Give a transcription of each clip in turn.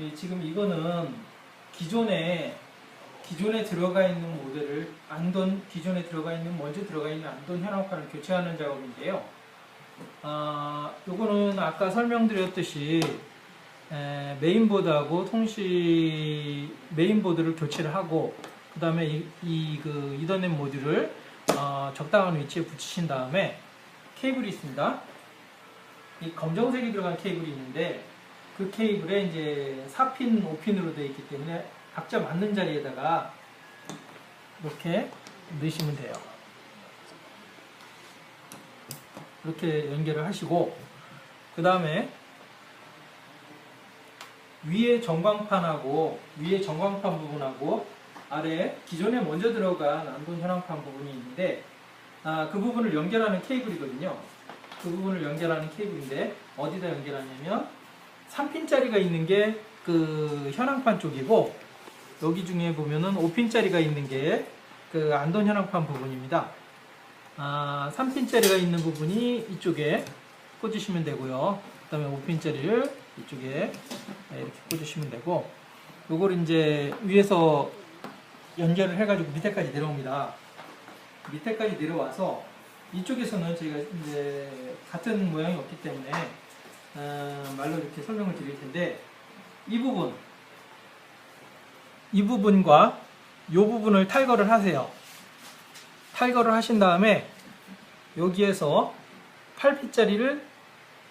예, 지금 이거는 기존에 기존에 들어가 있는 모델을 안돈 기존에 들어가 있는 먼저 들어가 있는 안돈 현황판을 교체하는 작업인데요. 아, 요거는 아까 설명드렸듯이 에, 메인보드하고 통시 메인보드를 교체를 하고 그 다음에 이그 이더넷 모듈을 어, 적당한 위치에 붙이신 다음에 케이블이 있습니다. 이 검정색이 들어간 케이블이 있는데 그 케이블에 이제 4핀, 5핀으로 되어 있기 때문에 각자 맞는 자리에다가 이렇게 넣으시면 돼요. 이렇게 연결을 하시고 그 다음에 위에 전광판하고 위에 전광판 부분하고 아래 기존에 먼저 들어간 안돈 현황판 부분이 있는데 아, 그 부분을 연결하는 케이블이거든요. 그 부분을 연결하는 케이블인데 어디다 연결하냐면 3핀짜리가 있는 게 그 현황판 쪽이고 여기 중에 보면은 5핀짜리가 있는 게 그 안돈 현황판 부분입니다. 아, 3핀짜리가 있는 부분이 이쪽에 꽂으시면 되고요. 그 다음에 5핀짜리를 이쪽에 이렇게 꽂으시면 되고 요걸 이제 위에서 연결을 해가지고 밑에까지 내려옵니다. 밑에까지 내려와서 이쪽에서는 저희가 이제 같은 모양이 없기 때문에 어, 말로 이렇게 설명을 드릴 텐데 이 부분 이 부분과 이 부분을 탈거를 하세요. 탈거를 하신 다음에 여기에서 8핀짜리를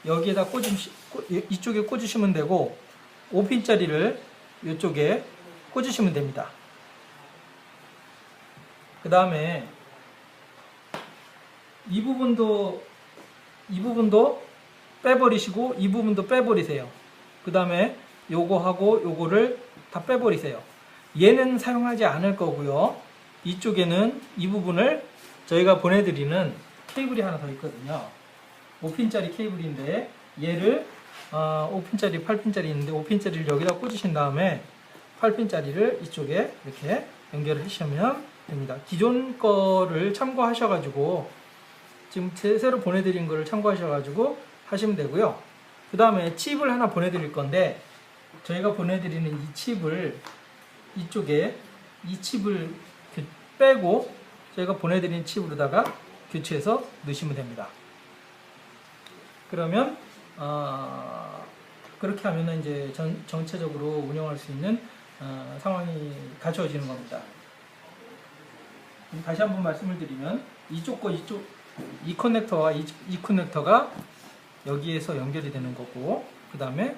여기에다 꽂으시, 꽂- 이쪽에 꽂으시면 되고 5핀짜리를 이쪽에 꽂으시면 됩니다. 그 다음에 이 부분도 이 부분도 빼버리시고 이 부분도 빼버리세요. 그 다음에 요거하고 요거를 다 빼버리세요. 얘는 사용하지 않을 거고요. 이쪽에는 이 부분을 저희가 보내드리는 케이블이 하나 더 있거든요. 5핀짜리 케이블인데 얘를 어, 5핀짜리, 8핀짜리 있는데 5핀짜리를 여기다 꽂으신 다음에 8핀짜리를 이쪽에 이렇게 연결을 하시면 됩니다. 기존 거를 참고하셔가지고 지금 제- 새로 보내드린 거를 참고하셔가지고 하시면 되고요. 그 다음에 칩을 하나 보내드릴 건데 저희가 보내드리는 이 칩을 이쪽에 이 칩을 그- 빼고 저희가 보내드린 칩으로다가 교체해서 넣으시면 됩니다. 그러면 어, 그렇게 하면은 이제 전, 전체적으로 운영할 수 있는 어, 상황이 갖춰지는 겁니다. 다시 한번 말씀을 드리면 이쪽 거 이쪽 이 커넥터와 이, 이 커넥터가 여기에서 연결이 되는 거고 그 다음에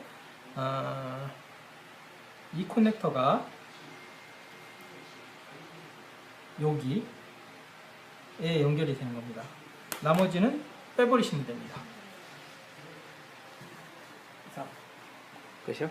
아, 이 커넥터가 여기에 연결이 되는 겁니다. 나머지는 빼버리시면 됩니다. 자, 끝이요?